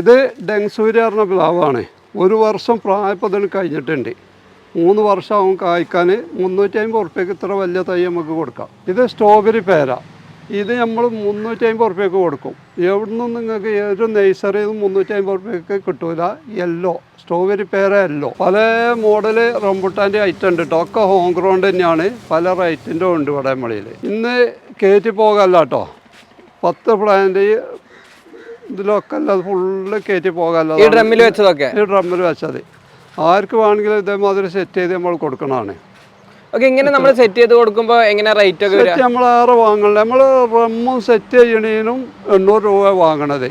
ഇത് ഡെങ്സൂരി പറഞ്ഞ പ്ലാവാണ് ഒരു വർഷം പ്രായപ്പതിന് കഴിഞ്ഞിട്ടുണ്ട്. മൂന്ന് വർഷമാവും കായ്ക്കാൻ. മുന്നൂറ്റി അമ്പത് ഉറുപ്പ്യക്ക് ഇത്ര വലിയ തൈ നമുക്ക് കൊടുക്കാം. ഇത് സ്ട്രോബെറി പേര. ഇത് നമ്മൾ മുന്നൂറ്റി അമ്പത് ഉറുപ്പ്യക്ക് കൊടുക്കും. എവിടുന്നും നിങ്ങൾക്ക് ഏതൊരു നഴ്സറിയിൽ നിന്നും മുന്നൂറ്റി അമ്പത് ഉറുപ്പ്യക്ക് കിട്ടൂല. യെല്ലോ. സ്ട്രോബെറി പേര യെല്ലോ. പല മോഡൽ റംബുട്ടാന്റെ ഐറ്റം ഉണ്ട് കേട്ടോ ഒക്കെ ഹോം ഗ്രൗണ്ട് തന്നെയാണ്. പല റേറ്റിന്റെ ഉണ്ട് ഇവിടെ മളിയിൽ ഇന്ന് കയറ്റി പോകല്ല കേട്ടോ പത്ത് പ്ലാന്റ് ഇതിലൊക്കെ അല്ലാതെ ഫുള്ള് കയറ്റി പോകാല്ല ഈ ഡ്രമ്മിൽ വെച്ചതൊക്കെ? ഈ ഡ്രമ്മിൽ വെച്ചത്. ആർക്ക് വേണമെങ്കിലും ഇതേമാതിരി സെറ്റ് ചെയ്ത് നമ്മൾ കൊടുക്കണതാണ്. ഓക്കെ ഇങ്ങനെ നമ്മൾ സെറ്റ് ചെയ്ത് കൊടുക്കുമ്പോൾ എങ്ങനെ റേറ്റ് ഒക്കെ വരും? സെറ്റ് നമ്മൾ ആറ് വാങ്ങണം നമ്മൾ റമ്മും സെറ്റ് ചെയ്യണതിനും എണ്ണൂറ് രൂപ വാങ്ങണത്.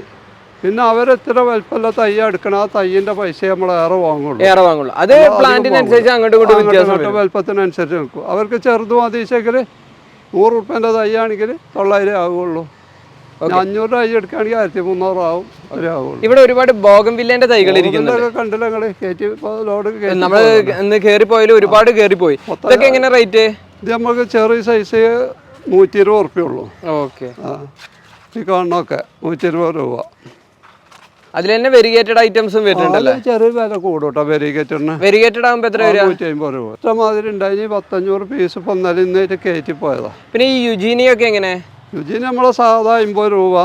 പിന്നെ അവരെത്ര വലിപ്പമല്ല തൈ എടുക്കണം ആ തയ്യിന്റെ പൈസ നമ്മൾ ഏറെ വാങ്ങുള്ളൂ. ഏറെ വാങ്ങുള്ളൂ. അത് പ്ലാന്റിനനുസരിച്ച് അങ്ങോട്ട് ഇങ്ങോട്ട് വലിപ്പത്തിനനുസരിച്ച് നിൽക്കും. അവർക്ക് ചെറുത് മതിച്ചെങ്കിൽ നൂറ് റുപ്യന്റെ തയ്യാണെങ്കിൽ ആണെങ്കിൽ തൊള്ളായിരം പിന്നെ അഞ്ഞൂറ് തൈ എടുക്കുകയാണെങ്കിൽ ആയിരത്തി മുന്നൂറ് ആവും. ഇവിടെ ഒരുപാട് ബോഗം വില്ലേന്റെ തൈകൾ ഇരിക്കുന്നുണ്ട്. നമ്മൾ ഇന്ന് കേറി പോയാലും ഒരുപാട് കേറി പോയി ഇതൊക്കെ എങ്ങനെ റേറ്റ്? ഇത് നമുക്ക് ചെറിയ സൈസ് നൂറ്റി ഇരുപത് ഉറുപ്പ്യ ഉള്ളൂ ഓക്കെ ഈ കാണണമൊക്കെ നൂറ്റി ഇരുപത് രൂപ. അതിൽ തന്നെ വെരിഗേറ്റഡ് ഐറ്റംസും വരുന്നുണ്ടല്ലോ? ചെറിയ വില കൂടും കേട്ടോ വെരിഗേറ്ററിന് വെരിഗേറ്റഡ് ആകുമ്പോൾ എത്ര വരിക? നൂറ്റി അമ്പത് രൂപ. ഇഷ്ടമാതിരി ഉണ്ടായി. പത്തഞ്ഞൂറ് പീസ് ഇപ്പം ഇന്നലെ ഇന്നേറ്റ് കയറ്റി പോയതാ. പിന്നെ ഈ യുജീനിയൊക്കെ എങ്ങനെ? രുചിന് നമ്മളെ സാധാ അമ്പത് രൂപ.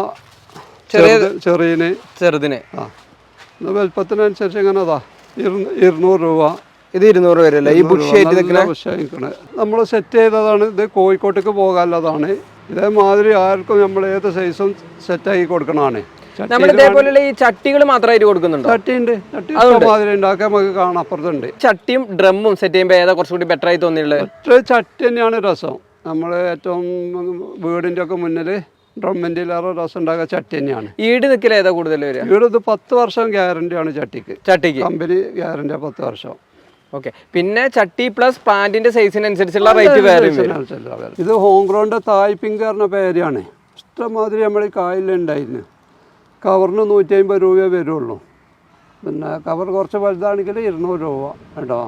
ചെറിയ ചെറിയന് ചെറുതിന്. ആ. വലുപ്പത്തിനനുസരിച്ച് ഇങ്ങനെ അതാ ഇരുന്നൂറ് രൂപ. ഇത് ഇരുന്നൂറ് വരല്ലേ ഈ ബുഷ് ആയിട്ട് നിൽക്കുന്ന നമ്മൾ സെറ്റ് ചെയ്തതാണ്. ഇത് കോഴിക്കോട്ടേക്ക് പോകാനുള്ളതാണ്. ഇതേമാതിരി ആർക്കും നമ്മൾ ഏത് സൈസും സെറ്റ് ആക്കി കൊടുക്കണതാണ്. നമ്മൾ ഇതേപോലെയുള്ള ഈ ചട്ടികൾ മാത്രമായിട്ട് കൊടുക്കുന്നുണ്ട്? ചട്ടിയുണ്ട്. ചട്ടി ഉണ്ടാക്കാൻ നമുക്ക് കാണാൻ അപ്പുറത്തുണ്ട് ചട്ടിയും ഡ്രമ്മും സെറ്റ് ചെയ്യുമ്പോൾ ഏതാ കുറച്ചുകൂടി ബെറ്റർ ആയി തോന്നിയുള്ളത് ചട്ടി തന്നെയാണ് രസം. നമ്മൾ ഏറ്റവും വീടിന്റെ ഒക്കെ മുന്നിൽ ഡ്രമ്മിന്റെ ഇല്ലാതെ രസം ഉണ്ടാക്കുക ചട്ടി തന്നെയാണ്. ഈട് നിൽക്കൽ ഏതാ കൂടുതൽ വരിക? ഈട് ഇത് പത്ത് വർഷം ഗ്യാരണ്ടിയാണ് ചട്ടിക്ക്. ചട്ടിക്ക്? കമ്പനി ഗ്യാരണ്ടി പത്ത് വർഷം. ഓക്കെ. പിന്നെ ചട്ടി പ്ലസ് പ്ലാന്റിന്റെ സൈസിനനുസരിച്ചുള്ള റേറ്റ് വേറെ ഇത് ഹോം ഗ്രൗണ്ട് തായ് പിങ്ക് പറഞ്ഞ പേരാണ്. ഇഷ്ടമാതിരി നമ്മൾ ഈ കായലുണ്ടായിരുന്നു കവറിന് നൂറ്റി അമ്പത് രൂപയേ വരുള്ളൂ. പിന്നെ കവർ കുറച്ച് വലുതാണെങ്കിൽ ഇരുന്നൂറ് രൂപ കേട്ടോ.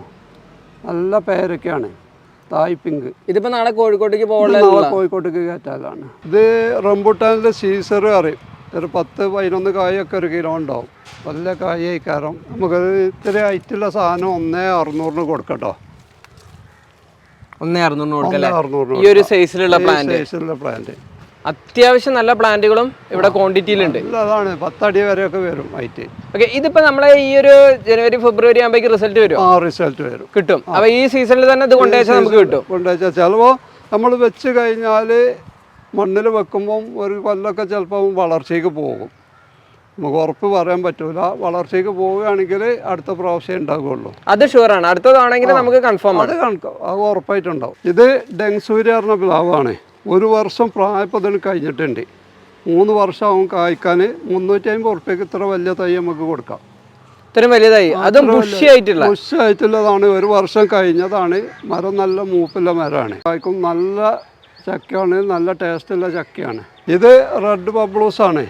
നല്ല പേരൊക്കെയാണ്. Thai pink. ഇതിപ്പോ നാളെ കോഴിക്കോട്ടേക്ക് ഇത് പോകാനുള്ള നാളെ കോഴിക്കോട്ടേക്ക് കയറ്റാലാണ് ഇത് റംബുട്ടാനിലെ സീസർ അറിയും. ഒരു പത്ത് പതിനൊന്ന് കായൊക്കെ ഒരു കിലോ ഉണ്ടാവും. നല്ല കായ കാരണം നമുക്കത് ഇത്തിരി ഹൈറ്റുള്ള സാധനം ഒന്നേ അറുന്നൂറിന് കൊടുക്കട്ടോ. ഒന്നേ അറുന്നൂറിന് കൊടുക്കല്ലേ? അറുന്നൂറിന് ഈ ഒരു സൈസിലുള്ള പ്ലാന്റ് സൈസിലുള്ള പ്ലാന്റ് അത്യാവശ്യം നല്ല പ്ലാന്റുകളും ഇവിടെ ക്വാണ്ടിറ്റിയിലുണ്ട്. അതാണ് പത്തടി വരെ ഒക്കെ വരും ഹൈറ്റ് ഓക്കെ ഇതിപ്പോ നമ്മളെ ഈ ഒരു ജനുവരി ഫെബ്രുവരി ആകുമ്പോഴേക്ക് റിസൾട്ട് വരും ആ റിസൾട്ട് വരും. കിട്ടും. അപ്പൊ ഈ സീസണിൽ തന്നെ ഇത് കൊണ്ടുവച്ചാൽ നമുക്ക് കിട്ടും. കൊണ്ടുവച്ചാൽ ചിലപ്പോ നമ്മൾ വെച്ച് കഴിഞ്ഞാൽ മണ്ണിൽ വെക്കുമ്പം ഒരു കൊല്ലമൊക്കെ ചിലപ്പോൾ വളർച്ചയ്ക്ക് പോകും. നമുക്ക് ഉറപ്പ് പറയാൻ പറ്റൂല. വളർച്ചയ്ക്ക് പോവുകയാണെങ്കിൽ അടുത്ത പ്രാവശ്യം ഉണ്ടാകുള്ളൂ അത് ഷുവർ ആണ്. അടുത്തതാണെങ്കിൽ നമുക്ക് കൺഫേം ആണ്. അത് ഉറപ്പായിട്ടുണ്ടാവും. ഇത് ഡെങ്സൂര്യ പറഞ്ഞ പ്ലാവാണ്. ഒരു വർഷം പ്രായപ്പതിന് കഴിഞ്ഞിട്ടുണ്ട്. മൂന്ന് വർഷമാവും കായ്ക്കാൻ. മുന്നൂറ്റി അമ്പത് ഉറുപ്പ്യക്ക് ഇത്ര വലിയ തൈ നമുക്ക് കൊടുക്കാം. ഇത്രയും വലിയതായി അതും ബുഷായിട്ടുള്ള ബുഷായിട്ടുള്ളതാണ്. ഒരു വർഷം കഴിഞ്ഞതാണ്. മരം നല്ല മൂപ്പുള്ള മരമാണ്. കായ്ക്കും നല്ല ചക്കയാണ്. നല്ല ടേസ്റ്റുള്ള ചക്കയാണ്. ഇത് റെഡ് ബബ്ലൂസ് ആണ്.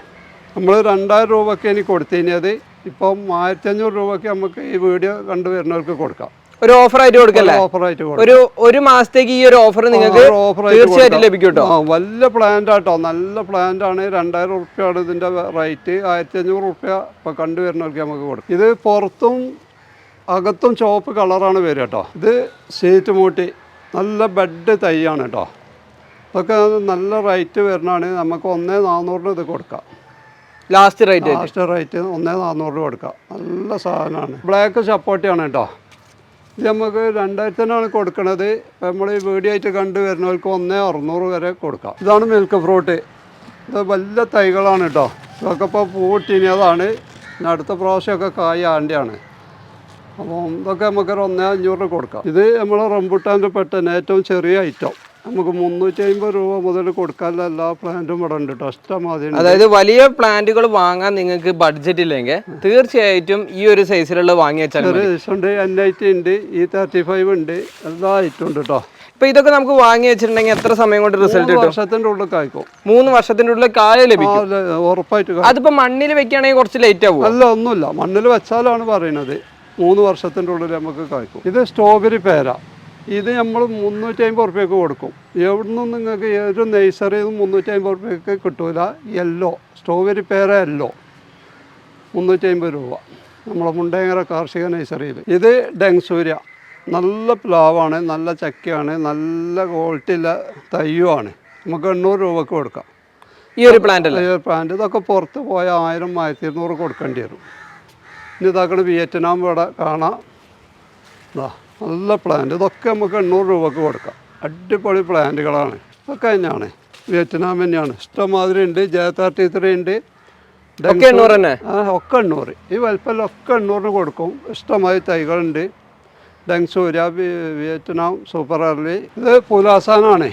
നമ്മൾ രണ്ടായിരം രൂപയ്ക്ക് എനിക്ക് കൊടുത്തിനത് ഇപ്പം ആയിരത്തി അഞ്ഞൂറ് രൂപയ്ക്ക് നമുക്ക് ഈ വീഡിയോ കണ്ടുവരുന്നവർക്ക് കൊടുക്കാം. ഒരു ഓഫർ ആയിട്ട് കൊടുക്കല്ലേ ഓഫർ ആയിട്ട് ഒരു ഒരു മാസത്തേക്ക് ഈ ഒരു ഓഫർ നിങ്ങൾക്ക് തീർച്ചയായിട്ടും. ലഭിക്കും കേട്ടോ വലിയ പ്ലാന്റ് ആട്ടോ. നല്ല പ്ലാന്റ് ആണ്. രണ്ടായിരം റുപ്യാണ് ഇതിന്റെ റേറ്റ് ആയിരത്തി അഞ്ഞൂറ് റുപ്യ ഇപ്പൊ കണ്ടുവരുന്നവർക്ക് നമുക്ക് കൊടുക്കും. ഇത് പുറത്തും അകത്തും ചുവപ്പ് കളറാണ് വരിക കേട്ടോ ഇത് സീറ്റ് മൂട്ടി നല്ല ബെഡ് തൈയാണ് കേട്ടോ ഇതൊക്കെ നല്ല റേറ്റ് വരുന്നതാണ്. നമുക്ക് ഒന്നേ നാന്നൂറിന് ഇത് കൊടുക്കാം. ലാസ്റ്റ് റേറ്റ് ലാസ്റ്റ് റേറ്റ് ഒന്നേ നാന്നൂറിന് കൊടുക്കാം. നല്ല സാധനമാണ്. ബ്ലാക്ക് സപ്പോർട്ടിയാണ് കേട്ടോ ഇത് നമുക്ക് രണ്ടായിരത്തിനാണ് കൊടുക്കണത്. നമ്മൾ ഈ വീഡിയോ ആയിട്ട് കണ്ടു വരുന്നവർക്ക് ഒന്നേ അറുന്നൂറ് വരെ കൊടുക്കാം. ഇതാണ് മിൽക്ക് ഫ്രൂട്ട് ഇത് വലിയ തൈകളാണ് കേട്ടോ ഇതൊക്കെ ഇപ്പോൾ പൂട്ടിനിയതാണ് അടുത്ത പ്രാവശ്യമൊക്കെ കായ ആണ്ടിയാണ്. അപ്പോൾ ഇതൊക്കെ നമുക്കൊരു ഒന്നേ അഞ്ഞൂറിന് കൊടുക്കാം. ഇത് നമ്മൾ റംബുട്ടാന്റെ പെട്ടെന്ന് ഏറ്റവും ചെറിയ ഐറ്റം നമുക്ക് മുന്നൂറ്റി അമ്പത് രൂപ മുതൽ കൊടുക്കാനുള്ള എല്ലാ പ്ലാന്റും ഇവിടെ ഉണ്ട് ഇഷ്ടമാതിരി. അതായത് വലിയ പ്ലാന്റുകൾ വാങ്ങാൻ നിങ്ങൾക്ക് ബഡ്ജറ്റ് ഇല്ലെങ്കിൽ തീർച്ചയായിട്ടും ഈ ഒരു സൈസിലുള്ള വാങ്ങി വെച്ചാൽ ഉണ്ട് എൻ ഐ ടി ഉണ്ട് ഈ തേർട്ടി ഫൈവ് ഉണ്ട് എല്ലാ ഐറ്റം ഉണ്ട് കേട്ടോ ഇപ്പൊ ഇതൊക്കെ നമുക്ക് വാങ്ങി വെച്ചിട്ടുണ്ടെങ്കിൽ എത്ര സമയം കൊണ്ട് റിസൾട്ട് വർഷത്തിന്റെ ഉള്ളിൽ കായ്ക്കും. മൂന്ന് വർഷത്തിന്റെ ഉള്ളിൽ കായ ലഭിക്കും. ഉറപ്പായിട്ട്. അതിപ്പോ മണ്ണിൽ വെക്കുകയാണെങ്കിൽ കുറച്ച് ലേറ്റ് ആവും അല്ല ഒന്നുമില്ല. മണ്ണിൽ വെച്ചാലാണ് പറയുന്നത്. മൂന്ന് വർഷത്തിന്റെ ഉള്ളിൽ നമുക്ക് കായ്ക്കും. ഇത് സ്ട്രോബെറി പേര. ഇത് നമ്മൾ മുന്നൂറ്റി അമ്പത് റുപ്യക്ക് കൊടുക്കും. എവിടുന്നും നിങ്ങൾക്ക് ഏതൊരു നഴ്സറിയിൽ നിന്നും മുന്നൂറ്റി അമ്പത് റുപ്യക്ക് കിട്ടൂല. യെല്ലോ സ്ട്രോബെറി പേര യെല്ലോ മുന്നൂറ്റി അമ്പത് രൂപ. നമ്മളെ മുണ്ടേങ്ങര കാർഷിക നഴ്സറിയിൽ ഇത് ഡെങ്സൂര്യ. നല്ല പ്ലാവാണ് നല്ല ചക്കയാണ് നല്ല ക്വാളിറ്റിയുള്ള തയ്യുമാണ് നമുക്ക് എണ്ണൂറ് രൂപക്ക് കൊടുക്കാം. ഈ ഒരു പ്ലാന്റ് ഈ ഒരു പ്ലാന്റ് ഇതൊക്കെ പുറത്ത് പോയ ആയിരം ആയിരത്തി ഇരുന്നൂറ് കൊടുക്കേണ്ടി വരും. ഇനി ഇതാക്കണ വിയറ്റ്നാം ഇവിടെ കാണാം. ഇതാ നല്ല പ്ലാന്റ് ഇതൊക്കെ നമുക്ക് എണ്ണൂറ് രൂപക്ക് കൊടുക്കാം. അടിപൊളി പ്ലാന്റുകളാണ് ഇതൊക്കെ തന്നെയാണ്. വിയറ്റ്നാം തന്നെയാണ്. ഇഷ്ടംമാതിരി ഉണ്ട്. ജെ തേർട്ടി ത്രീ ഉണ്ട്. ഒക്കെ എണ്ണൂറ് തന്നെ? ആ ഒക്കെ എണ്ണൂറ്. ഈ വലിപ്പം ഒക്കെ എണ്ണൂറിന് കൊടുക്കും. ഇഷ്ടമായി തൈകളുണ്ട്. ഡെങ്സൂര്യ വിയറ്റ്നാം സൂപ്പർ അർലി ഇത് പുലാസാനാണ്.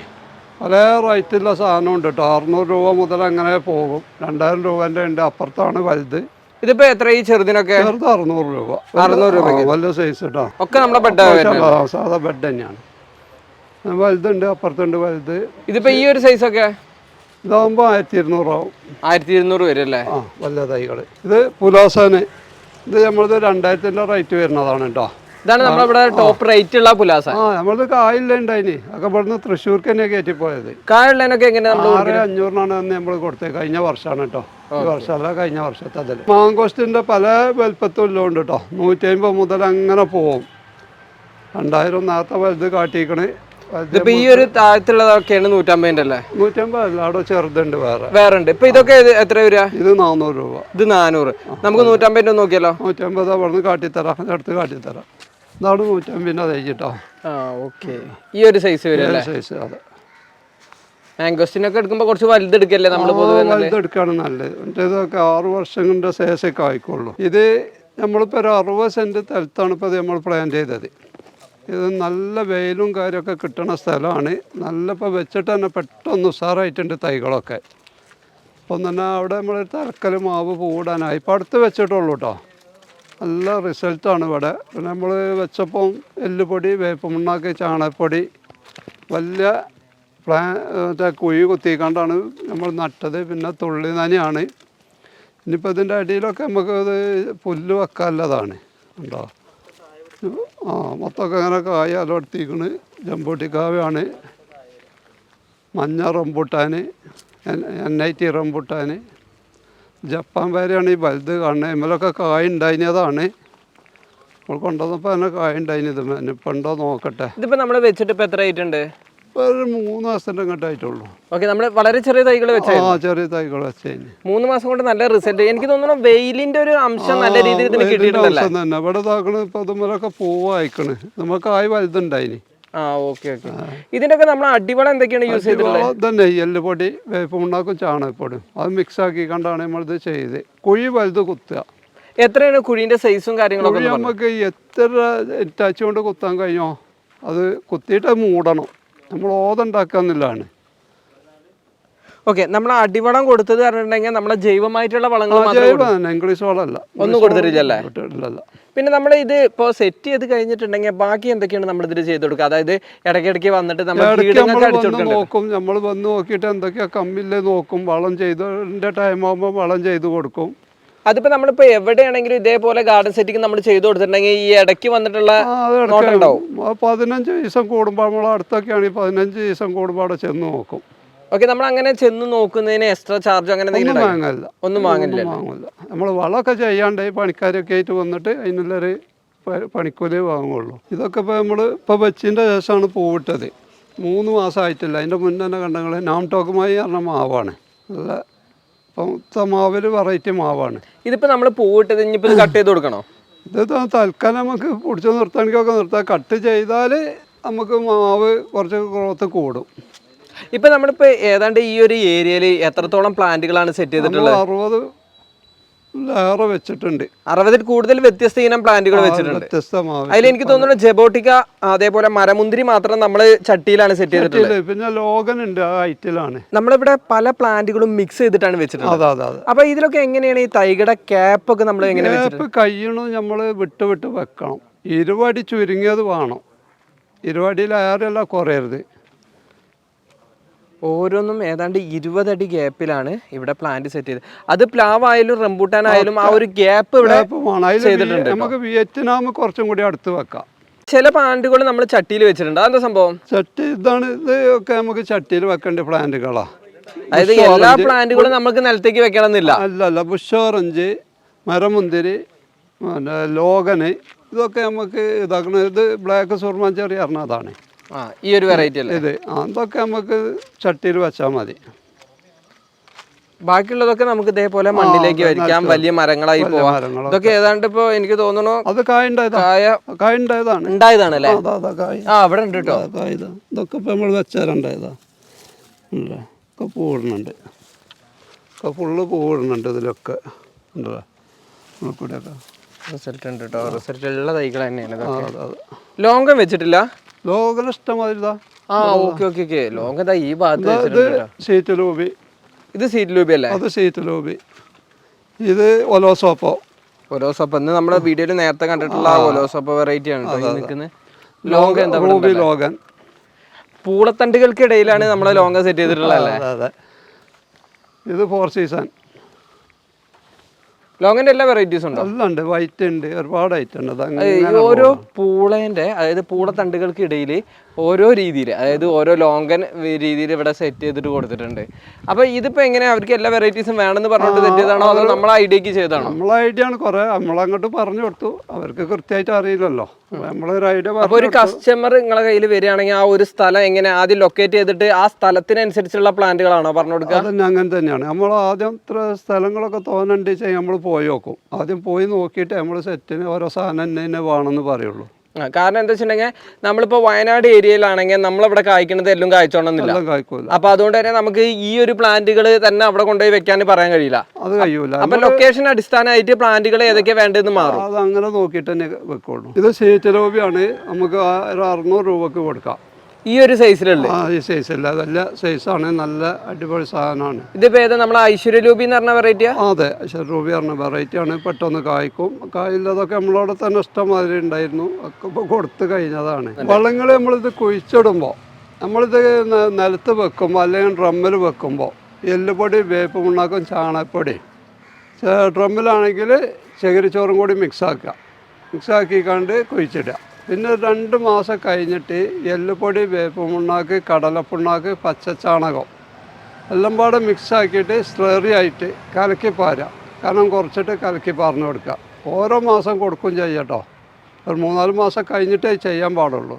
പല റേറ്റുള്ള സാധനമുണ്ട് കേട്ടോ അറുന്നൂറ് രൂപ മുതൽ അങ്ങനെ പോകും. രണ്ടായിരം രൂപേന്റെ ഉണ്ട്. അപ്പുറത്താണ് വലുത്. ഇതിപ്പോ എത്ര ഈ ചെറുതിനൊക്കെ? ചെറുത് അറുന്നൂറ് രൂപ. അറുന്നൂറ് രൂപ വലിയ സൈസ് കേട്ടോ ഒക്കെ നമ്മുടെ ബെഡ് സാധാ ബെഡ് തന്നെയാണ്. വലുതുണ്ട് അപ്പുറത്തുണ്ട് വലുത്. ഇതിപ്പോ ഈ ഒരു സൈസ് ഒക്കെ? ഇതാകുമ്പോ ആയിരത്തി ഇരുന്നൂറാവും ആയിരത്തി ഇരുന്നൂറ് വരും അല്ലേ? ആ വലിയ തൈകൾ. ഇത് പുലോസന് ഇത് നമ്മളത് രണ്ടായിരത്തിന്റെ റേറ്റ് വരുന്നതാണ് കേട്ടോ ഇതാണ് നമ്മളിവിടെ ടോപ്പ് റേറ്റ് ഉള്ള പുലാസ. നമ്മളത് കായില്ല ഉണ്ടായിനി ഒക്കെ ഇവിടുന്ന് തൃശ്ശൂർക്ക് തന്നെ കയറ്റിപ്പോയത് കായുള്ളതിനൊക്കെ എങ്ങനെ ആറ് അഞ്ഞൂറിനാണ് നമ്മൾ കൊടുത്തത്. കഴിഞ്ഞ വർഷമാണ് കേട്ടോ. ഈ വർഷമല്ല കഴിഞ്ഞ വർഷത്തെ അതിൽ മാങ്കോസ്റ്റിന്റെ പല വലുപ്പത്തും ഉള്ളതുകൊണ്ട് കേട്ടോ. നൂറ്റി അമ്പത് മുതൽ അങ്ങനെ പോവും. രണ്ടായിരം നേരത്തെ വലുത് കാട്ടിക്കണ് ഇതിപ്പോ ഈ ഒരു താഴത്തുള്ളതൊക്കെയാണ് നൂറ്റമ്പതിന്റെ അല്ലേ? നൂറ്റമ്പതല്ല അവിടെ ചെറുതുണ്ട് വേറെ. വേറെ ഉണ്ട് ഇപ്പൊ ഇതൊക്കെ ഇത് എത്ര വരിക? ഇത് നാനൂറ് രൂപ. ഇത് നാനൂറ് നമുക്ക് നൂറ്റമ്പതിന്റെ നോക്കിയല്ലോ നോക്കിയാലോ? നൂറ്റമ്പത് അവിടുന്ന് കാട്ടിത്തരാം. അടുത്ത് കാട്ടിത്തരാം. ഇതാണ് നൂറ്റമ്പതിന്റെ തയ്ച്ചിട്ടോ ആ ഓക്കെ. ഈ ഒരു സൈസ് വരും സൈസ് അതെ. മാംഗോസ്റ്റിനൊക്കെ എടുക്കുമ്പോൾ കുറച്ച് വലുത് എടുക്കല്ലേ നമ്മൾ വലുതെടുക്കാണ് നല്ലത്. മറ്റേതൊക്കെ ആറ് കൊണ്ട് ശേഷമൊക്കെ ആയിക്കോളൂ. ഇത് നമ്മളിപ്പോൾ ഒരു അറുപത് സെന്റ് സ്ഥലത്താണ് ഇപ്പോൾ ഇത് നമ്മൾ പ്ലാൻ ചെയ്തത്. ഇത് നല്ല വെയിലും കാര്യമൊക്കെ കിട്ടുന്ന സ്ഥലമാണ്. നല്ല ഇപ്പോൾ വെച്ചിട്ട് തന്നെ പെട്ടെന്ന് ഉഷാറായിട്ടുണ്ട് തൈകളൊക്കെ. അപ്പം തന്നെ അവിടെ നമ്മൾ തലക്കൽ മാവ് പൂടാനായി ഇപ്പം അടുത്ത് വെച്ചിട്ടുള്ളൂ കേട്ടോ നല്ല റിസൾട്ടാണ് ഇവിടെ. നമ്മൾ വെച്ചപ്പം എല്ലുപൊടി വേപ്പമുണ്ണാക്ക് ചാണകപ്പൊടി വലിയ പ്ലാ മറ്റേ കുഴി കുത്തിക്കാണ്ടാണ് നമ്മൾ നട്ടത്. പിന്നെ തുള്ളി നനയാണ്. ഇനിയിപ്പോൾ ഇതിന്റെ അടിയിലൊക്കെ നമുക്ക് ഇത് പുല്ല് വെക്കാനുള്ളതാണ് ഉണ്ടോ ആ മൊത്തമൊക്കെ അങ്ങനെ കായ അലർത്തിക്കണ്. ജമ്പൂട്ടിക്കാവയാണ് മഞ്ഞ rambutan N I T rambutan Japan വരെയാണ് ഈ വലുത് കാണുന്നത്. ഇമ്മലൊക്കെ കായ ഉണ്ടായിരുന്നതാണ് നമ്മൾ കൊണ്ടുവന്നപ്പോൾ തന്നെ കായ ഉണ്ടായിരുന്നത് ഇപ്പം ഉണ്ടോ നോക്കട്ടെ. ഇതിപ്പോൾ നമ്മൾ വെച്ചിട്ട് ഇപ്പോൾ എത്ര ആയിട്ടുണ്ട്? ഒരു മൂന്ന് മാസത്തിന്റെ അങ്ങോട്ടായിട്ടുള്ളൂ ഓക്കെ നമ്മൾ വളരെ ചെറിയ തൈകൾ വെച്ച ആ ചെറിയ തൈകൾ വെച്ചതിന് മൂന്ന് മാസം കൊണ്ട് നല്ല റിസൾട്ട്. എനിക്ക് തോന്നുന്നു വെയിലിന്റെ ഒരു അംശം നല്ല രീതിയിൽ ഇതിന് കിട്ടിയിട്ടുണ്ടല്ലേ? തന്നെ. ഇവിടെ ഇതാക്കണ് ഇപ്പം അതുമ്മലൊക്കെ പൂവായിക്കണ്. നമുക്ക് ആയി വലുതുണ്ടായിന്. ആ ഓക്കെ ഓക്കെ. ഇതിനൊക്കെ നമ്മൾ അടിവളം എന്തൊക്കെയാണ് യൂസ് ചെയ്തിട്ടുള്ളത്? തന്നെ എല്ലുപൊടി വേപ്പ് ഉണ്ടാക്കും ചാണകപ്പൊടി. അത് മിക്സ് ആക്കി കണ്ടാണ് നമ്മളിത് ചെയ്ത്. കുഴി വലുത് കുത്തുക. എത്രയാണ് കുഴിന്റെ സൈസും കാര്യങ്ങളൊക്കെ നമുക്ക് എത്ര ടച്ച് കൊണ്ട് കുത്താൻ കഴിഞ്ഞോ അത് കുത്തിയിട്ട് മൂടണം. നമ്മൾ ഓതുണ്ടാക്കാന്നില്ലാണ് ഓക്കെ നമ്മൾ അടിവളം കൊടുത്തത് പറഞ്ഞിട്ടുണ്ടെങ്കിൽ നമ്മളെ ജൈവമായിട്ടുള്ള വളങ്ങൾ മാത്രമേ ഇംഗ്ലീഷ് വളമല്ല. ഒന്നും കൊടുത്തിട്ടില്ലല്ലേ? പിന്നെ നമ്മൾ ഇത് ഇപ്പോൾ സെറ്റ് ചെയ്ത് കഴിഞ്ഞിട്ടുണ്ടെങ്കിൽ ബാക്കി എന്തൊക്കെയാണ് നമ്മൾ ഇതിൽ ചെയ്ത് കൊടുക്കുക? അതായത് ഇടയ്ക്കിടയ്ക്ക് വന്നിട്ട് നമ്മൾ നോക്കും. നമ്മൾ വന്ന് നോക്കിയിട്ട് എന്തൊക്കെയാ കമ്മില്ലേ നോക്കും. വളം ചെയ്തതിന്റെ ടൈം ആകുമ്പോൾ വളം ചെയ്ത് കൊടുക്കും. അതിപ്പോ നമ്മളിപ്പോ എവിടെയാണെങ്കിലും ഇതേപോലെ ഗാർഡൻ സെറ്റിംഗ് നമ്മൾ ചെയ്തു കൊടുത്തിട്ടുണ്ടെങ്കിൽ ഈ ഇടയ്ക്ക് വന്നിട്ടുള്ള പതിനഞ്ച് ദിവസം കൂടുമ്പോൾ നമ്മൾ അടുത്തൊക്കെ ആണെങ്കിൽ പതിനഞ്ച് ദിവസം കൂടുമ്പോൾ അവിടെ ചെന്ന് നോക്കും. ഓക്കെ നമ്മൾ അങ്ങനെ ചെന്ന് നോക്കുന്നതിന് എക്സ്ട്രാ ചാർജ് അങ്ങനെ ഒന്നും വാങ്ങില്ല. ഒന്നും വാങ്ങില്ല വാങ്ങില്ല നമ്മൾ വളമൊക്കെ ചെയ്യാണ്ട് പണിക്കാരൊക്കെ ആയിട്ട് വന്നിട്ട് അതിനുള്ളൊരു പണിക്കൂലേ വാങ്ങുള്ളൂ. ഇതൊക്കെ ഇപ്പോൾ നമ്മൾ ഇപ്പോൾ വെച്ചിന്റെ ശേഷമാണ് പൂവിട്ടത് മൂന്ന് മാസം ആയിട്ടില്ല അതിന്റെ മുന്നേ തന്നെ കണ്ടങ്ങൾ നാം ടോക്കുമായി പറഞ്ഞ മാവാണ്. നല്ല ഇപ്പം മാവിൽ വെറൈറ്റി മാവാണ്. ഇതിപ്പോ നമ്മൾ പൂവിട്ടത് ഇനിയിപ്പോ കട്ട് ചെയ്ത് കൊടുക്കണോ? ഇത് തൽക്കാലം നമുക്ക് പിടിച്ച് നിർത്തണമെങ്കിലൊക്കെ നിർത്താം. കട്ട് ചെയ്താൽ നമുക്ക് മാവ് കുറച്ച് ഗ്രോത്ത് കൂടും. ഇപ്പൊ നമ്മളിപ്പോ ഏതാണ്ട് ഈ ഒരു ഏരിയയിൽ എത്രത്തോളം പ്ലാന്റുകളാണ് സെറ്റ് ചെയ്തിട്ടുള്ളത്? അറുപത് ലേറെ വെച്ചിട്ടുണ്ട്. അറുപതിൽ കൂടുതൽ വ്യത്യസ്ത ഇനം പ്ലാന്റുകൾ വെച്ചിട്ടുണ്ട്. അതിൽ എനിക്ക് തോന്നുന്നു ജെബോട്ടിക്ക അതേപോലെ മരമുന്തിരി മാത്രം നമ്മൾ ചട്ടിയിലാണ് സെറ്റ് ചെയ്തിട്ടുള്ളത്. പിന്നെ ലോഗൻ ഉണ്ട് ആ ഐറ്റിലാണ്. നമ്മളിവിടെ പല പ്ലാന്റുകളും മിക്സ് ചെയ്തിട്ടാണ് വെച്ചിട്ടുള്ളത്. അപ്പൊ ഇതിലൊക്കെ എങ്ങനെയാണ് ഈ തൈകളുടെ ക്യാപ്പ് ഒക്കെ നമ്മൾ എങ്ങനെ കഴിയണം നമ്മൾ വിട്ട് വിട്ട് വെക്കണം. ഇരുപടി ചുരുങ്ങിയത് വേണം. ഇരുപടിയിലേറെയല്ല കുറയരുത്. ഓരോന്നും ഏതാണ്ട് ഇരുപതടി ഗ്യാപ്പിലാണ് ഇവിടെ പ്ലാന്റ് സെറ്റ് ചെയ്ത് അത് പ്ലാവ് ആയാലും റംബൂട്ടാൻ ആയാലും ആ ഒരു ഗ്യാപ്പ് ഇവിടെ ചെയ്തിട്ടുണ്ട് നമുക്ക് വിയറ്റ്നാം കുറച്ചും കൂടി അടുത്ത് വെക്കാം. ചില പ്ലാന്റുകൾ നമ്മൾ ചട്ടിയിൽ വെച്ചിട്ടുണ്ട്. അതെന്താ സംഭവം? ചട്ടി ഇതാണ് ഇത് ഒക്കെ നമുക്ക് ചട്ടിയിൽ വെക്കേണ്ട പ്ലാന്റുകളാ അതായത് എല്ലാ പ്ലാന്റുകളും നമുക്ക് നിലത്തേക്ക് വെക്കണം എന്നില്ല അല്ല അല്ല. ബുഷ് ഓറഞ്ച് മരമുന്തിരി ലോകന് ഇതൊക്കെ നമുക്ക് ഇതാക്കണം. ഇത് ബ്ലാക്ക് സുർമാഞ്ചേറി ചെറിയ അതാണ്. ആ ഈ ഒരു വെറൈറ്റി അല്ലേ? ഇത് അതൊക്കെ നമുക്ക് ചട്ടിയിൽ വെച്ചാൽ മതി. ബാക്കിയുള്ളതൊക്കെ നമുക്ക് ഇതേപോലെ മണ്ണിലേക്ക് വരിക്കാം വലിയ മരങ്ങളായി പോവാം. ഇതൊക്കെ ഏതാണ്ട് ഇപ്പൊ എനിക്ക് തോന്നുന്നു അത് കായ കായുണ്ടായതാണ് ഉണ്ടായതാണ്. അല്ലേ? ആ അവിടെ ഉണ്ട് കേട്ടോ. ഇതൊക്കെ ഇപ്പം നമ്മൾ വെച്ചാലുണ്ടായതാ ഒക്കെ പൂവിടുന്നുണ്ട്. ഒക്കെ ഫുള്ള് പൂവിടുന്നുണ്ട് ഇതിലൊക്കെ. ഉണ്ടല്ലേ കൂടെയൊക്കെ റിസൾട്ട് ഉണ്ട് കേട്ടോ. റിസൾട്ട് ഉള്ള തൈകൾ തന്നെയാണ് ലോങ്കം വെച്ചിട്ടില്ല? ലോകൽ ഇഷ്ടമാതിരി ഇതാ ആ ഓക്കെ ഓക്കെ ഓക്കെ. ലോങ്കം ദാ ഈ ഭാഗത്ത് ഇത് സീറ്റ് ലൂബി. ഇത് സീറ്റ് ലൂബി അല്ലേ? അത് സീറ്റ് ലൂബി. ഇത് ഒലോസോപ്പോ. ഒലോസോപ്പ്. ഇന്ന് നമ്മുടെ വീഡിയോയിൽ നേരത്തെ കണ്ടിട്ടുള്ള ഒലോസോപ്പ് വെറൈറ്റി ആണ് നിൽക്കുന്നത് എന്താ റൂബി ലോഗൻ. പൂളത്തണ്ടുകൾക്കിടയിലാണ് നമ്മളെ ലോങ് സെറ്റ് ചെയ്തിട്ടുള്ളത് അല്ലേ? ഇത് ഫോർ സീസൺ ലോങ്ങിന്റെ എല്ലാ വെറൈറ്റീസ് ഉണ്ടോ? ഉണ്ട് വൈറ്റ് ഉണ്ട് ഒരുപാട് ഐറ്റം ഉണ്ട്. ഓരോ പൂളേന്റെ അതായത് പൂളത്തണ്ടുകൾക്ക് ഇടയിൽ ഓരോ രീതിയിൽ അതായത് ഓരോ ലോങ്കൻ രീതിയിൽ ഇവിടെ സെറ്റ് ചെയ്തിട്ട് കൊടുത്തിട്ടുണ്ട്. അപ്പൊ ഇതിപ്പോ എങ്ങനെ അവർക്ക് എല്ലാ വെറൈറ്റീസും വേണമെന്ന് പറഞ്ഞിട്ട് സെറ്റ് ചെയ്താണോ അതോ നമ്മളെ ഐഡിയക്ക് ചെയ്താണോ നമ്മളെ ഐഡിയ ആണ് കുറെ. നമ്മളങ്ങോട്ട് പറഞ്ഞു കൊടുത്തു. അവർക്ക് കൃത്യമായിട്ട് അറിയില്ലല്ലോ. അപ്പൊ നമ്മളൊരു ഐഡിയ അപ്പൊ ഒരു കസ്റ്റമർ നിങ്ങളെ കയ്യിൽ വരികയാണെങ്കിൽ ആ ഒരു സ്ഥലം എങ്ങനെ ആദ്യം ലൊക്കേറ്റ് ചെയ്തിട്ട് ആ സ്ഥലത്തിനനുസരിച്ചുള്ള പ്ലാന്റുകളാണോ പറഞ്ഞു കൊടുക്കുക? അതന്നെ അങ്ങനെ തന്നെയാണ്. നമ്മൾ ആദ്യം ഇത്ര സ്ഥലങ്ങളൊക്കെ തോന്നണ്ടി വെച്ചാൽ നമ്മൾ പോയി നോക്കും. ആദ്യം പോയി നോക്കിയിട്ട് നമ്മൾ സെറ്റിന് ഓരോ സാധനം തന്നെ തന്നെ വേണമെന്ന് പറയുള്ളൂ. കാരണം എന്താ വെച്ചിട്ടുണ്ടെങ്കിൽ നമ്മളിപ്പോ വയനാട് ഏരിയയിലാണെങ്കിൽ നമ്മളിവിടെ കായ്ക്കുന്നത് എല്ലാം കായ്ച്ചോണമെന്നില്ല അപ്പൊ അതുകൊണ്ട് തന്നെ നമുക്ക് ഈ ഒരു പ്ലാന്റുകൾ തന്നെ അവിടെ കൊണ്ടുപോയി വെക്കാൻ പറയാൻ കഴിയില്ല. അത് കഴിയൂല. അപ്പൊ ലൊക്കേഷൻ അടിസ്ഥാനമായിട്ട് പ്ലാന്റുകൾ ഏതൊക്കെ വേണ്ടതെന്ന് മാറും. അത് അങ്ങനെ നോക്കിയിട്ട് തന്നെ വെക്കുള്ളൂ. ഇത് സീറ്റ് ലോബിയാണ്. നമുക്ക് ഒരു അറുന്നൂറ് രൂപക്ക് കൊടുക്കാം. ഈ ഒരു സൈസിലുള്ള ആ ഈ സൈസല്ല അല്ല നല്ല സൈസാണ് നല്ല അടിപൊളി സാധനമാണ്. ഇതിപ്പോ ഏതാ നമ്മളെ ഐശ്വര്യരൂപി എന്ന് പറഞ്ഞ വെറൈറ്റിയാ അതെ. ഐശ്വര്യ രൂപി പറഞ്ഞ വെറൈറ്റി ആണ് പെട്ടെന്ന് കായ്ക്കും. കായില്ലതൊക്കെ നമ്മളവിടെ തന്നെ ഇഷ്ടംമാതിരി ഉണ്ടായിരുന്നു. ഒക്കെ ഇപ്പോൾ കൊടുത്തു കഴിഞ്ഞതാണ്. വള്ളങ്ങൾ നമ്മളിത് കുഴിച്ചിടുമ്പോൾ നമ്മളിത് നിലത്ത് വെക്കുമ്പോൾ അല്ലെങ്കിൽ ഡ്രമ്മിൽ വെക്കുമ്പോൾ എല്ലുപൊടി വേപ്പ് മുണ്ണാക്കും ചാണകപ്പൊടി. ഡ്രമ്മിലാണെങ്കിൽ ചകിരിച്ചോറും കൂടി മിക്സാക്കുക മിക്സാക്കി കണ്ട് കുഴിച്ചിടുക. പിന്നെ രണ്ട് മാസം കഴിഞ്ഞിട്ട് എല്ലുപൊടി വേപ്പ് മുണ്ണാക്ക് കടലപ്പുണ്ണാക്ക് പച്ചച്ചാണകം എല്ലാം പാടെ മിക്സ് ആക്കിയിട്ട് സ്ലറി ആയിട്ട് കലക്കി പാരാം. കാരണം കുറച്ചിട്ട് കലക്കി പറഞ്ഞു കൊടുക്കുക ഓരോ മാസം കൊടുക്കും ചെയ്യട്ടോ ഒരു മൂന്നാൽ മാസം കഴിഞ്ഞിട്ടേ ചെയ്യാൻ പാടുള്ളൂ.